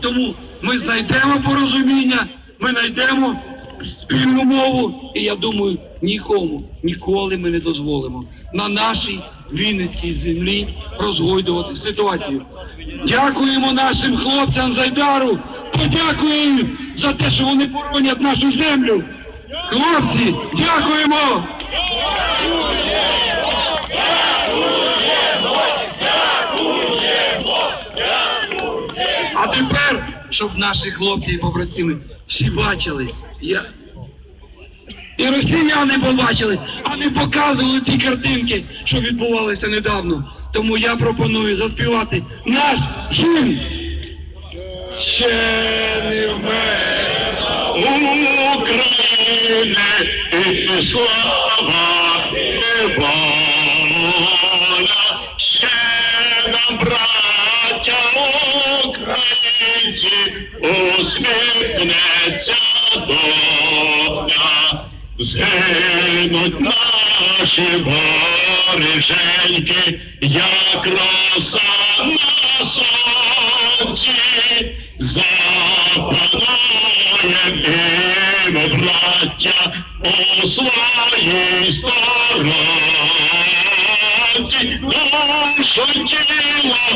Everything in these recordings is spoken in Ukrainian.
Тому ми знайдемо порозуміння, ми знайдемо спільну мову, і я думаю, нікому ніколи ми не дозволимо на нашій Вінницькій землі розгойдувати ситуацію. Дякуємо нашим хлопцям з Айдару, подякуємо за те, що вони боронять нашу землю. Хлопці, дякуємо! А тепер, щоб наші хлопці і побратими всі бачили, я... і росіяни побачили, а не показували ті картинки, що відбувалися недавно. Тому я пропоную заспівати наш гімн. Ще не вмерла України і слава усміхнеться доля. Згинуть наші воріженьки, як роса на сонці, запануєм і ми, браття, у своїй сторонці, душу тіло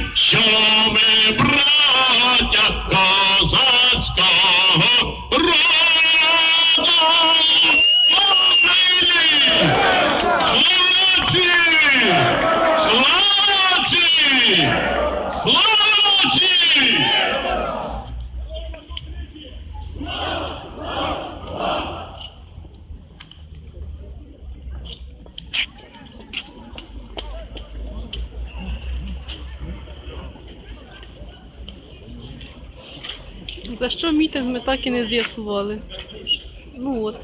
козацького За що мітинг ми так і не з'ясували. Ну от.